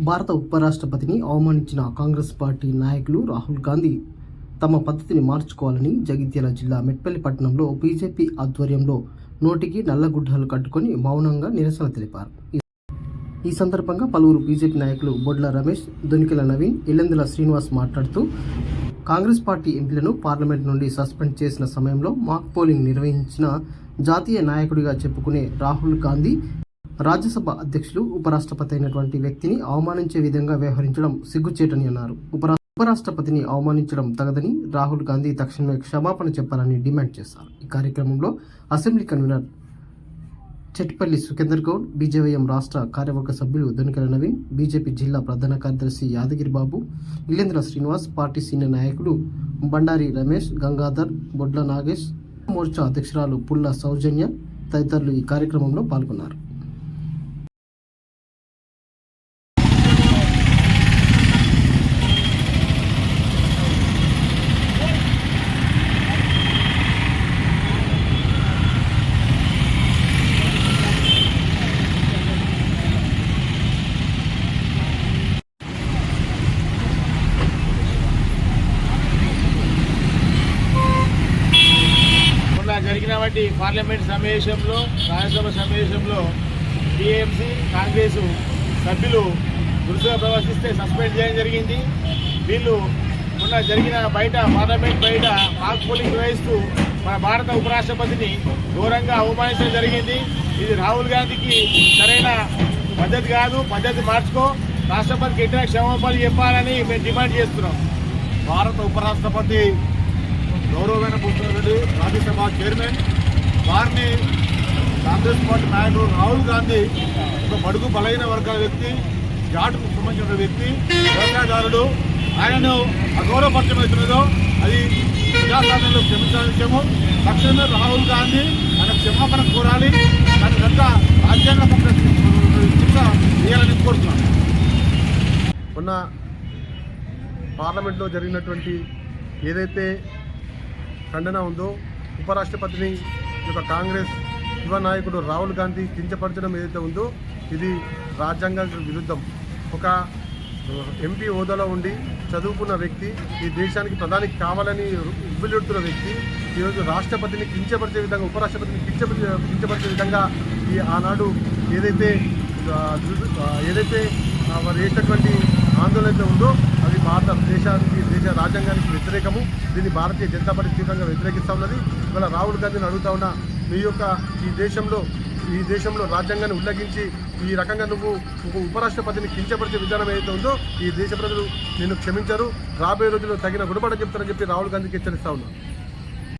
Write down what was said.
భారత ఉపరాష్ట్రపతిని అవమానించిన కాంగ్రెస్ పార్టీ నాయకులు రాహుల్ గాంధీ తమ పద్ధతిని మార్చుకోవాలని జగిత్యాల జిల్లా మెట్పల్లి పట్టణంలో బీజేపీ ఆధ్వర్యంలో నోటికి నల్లగుడ్డలు కట్టుకొని మౌనంగా నిరసన తెలిపారు. ఈ- సందర్భంగా పలువురు బీజేపీ నాయకులు బొడ్ల రమేష్ దొనికెల నవీన్ ఇల్లందుల శ్రీనివాస్ మాట్లాడుతూ కాంగ్రెస్ పార్టీ ఎంపీలను పార్లమెంట్ నుండి సస్పెండ్ చేసిన సమయంలో మాక్ పోలింగ్ నిర్వహించిన జాతీయ నాయకుడిగా చెప్పుకునే రాహుల్ గాంధీ రాజ్యసభ అధ్యక్షులు ఉపరాష్ట్రపతి అయినటువంటి వ్యక్తిని అవమానించే విధంగా వ్యవహరించడం సిగ్గుచేటని అన్నారు. ఉపరాష్ట్రపతిని అవమానించడం తగదని రాహుల్ గాంధీ తక్షణమే క్షమాపణ చెప్పాలని డిమాండ్ చేశారు. ఈ కార్యక్రమంలో assembly convener Chettipalli Sukhender Goud BJYM రాష్ట్ర కార్యవర్గ సభ్యులు దొనికల నవీన్ బీజేపీ జిల్లా ప్రధాన కార్యదర్శి యాదగిరి బాబు నిలేంద్ర శ్రీనివాస్ పార్టీ సీనియర్ నాయకులు బండారి రమేష్ గంగాధర్ బొడ్ల నాగేష్ మోర్చా అధ్యక్షురాలు పుల్ల సౌజన్య తదితరులు ఈ కార్యక్రమంలో పాల్గొన్నారు మొన్న జరిగినటువంటి పార్లమెంట్ సమావేశంలో రాజ్యసభ సమావేశంలో టీఎంసీ కాంగ్రెస్ సభ్యులు దురుసుగా ప్రవర్తిస్తే సస్పెండ్ చేయడం జరిగింది. వీళ్ళు మొన్న జరిగిన బయట పార్లమెంట్ బయట మాక్ పోలింగ్ నిర్వహిస్తూ మన భారత ఉపరాష్ట్రపతిని ఘోరంగా అవమానించడం జరిగింది. ఇది రాహుల్ గాంధీకి సరైన పద్ధతి కాదు. పద్ధతి మార్చుకో. రాష్ట్రపతికి ఎట్లా క్షమాపణలు చెప్పాలని మేము డిమాండ్ చేస్తున్నాం. భారత ఉపరాష్ట్రపతి పుత్రుడు రాజ్యసభ చైర్మన్ వారిని కాంగ్రెస్ పార్టీ నాయకుడు రాహుల్ గాంధీ ఒక బడుగు బలైన వర్గాల వ్యక్తి జాటుకు సంబంధించిన వ్యక్తి వ్యవసాయదారుడు. ఆయనను అగౌరవపరచమవుతున్నదో అది ప్రజాస్వామ్యంలో క్షమించాలని విషయము. తక్షణమే రాహుల్ గాంధీ ఆయన క్షమాపణ కోరాలి. దాని కనుక రాజ్యాంగ శిక్ష వేయాలని కోరుతున్నాను. ఉన్న పార్లమెంట్లో జరిగినటువంటి ఏదైతే ఖండన ఉందో ఉపరాష్ట్రపతిని యొక్క కాంగ్రెస్ యువ నాయకుడు రాహుల్ గాంధీ కించపరచడం ఏదైతే ఉందో ఇది రాజ్యాంగ విరుద్ధం. ఒక ఎంపీ హోదాలో ఉండి చదువుకున్న వ్యక్తి ఈ దేశానికి ప్రధానికి కావాలని ఉబ్బిలెడుతున్న వ్యక్తి ఈరోజు రాష్ట్రపతిని కించపరిచే విధంగా ఉపరాష్ట్రపతిని కించపరిచే కించపరిచే విధంగా ఈ ఆనాడు ఏదైతే ఏదైతే వారు చేసినటువంటి ఆందోళన అయితే ఉందో అది భారత దేశానికి దేశ రాజ్యాంగానికి వ్యతిరేకము. దీన్ని భారతీయ జనతా పార్టీ తీవ్రంగా వ్యతిరేకిస్తూ ఉన్నది. ఇవాళ రాహుల్ గాంధీని అడుగుతా ఉన్నా మీ యొక్క ఈ దేశంలో ఈ దేశంలో రాజ్యాంగాన్ని ఉల్లంఘించి ఈ రకంగా నువ్వు ఒక ఉపరాష్ట్రపతిని కించపరిచే విధానం ఏదైతే ఉందో ఈ దేశ ప్రజలు నిన్ను క్షమించరు. రాబోయే రోజుల్లో తగిన గుణపడని చెప్తారని చెప్పి రాహుల్ గాంధీకి హెచ్చరిస్తా ఉన్నాను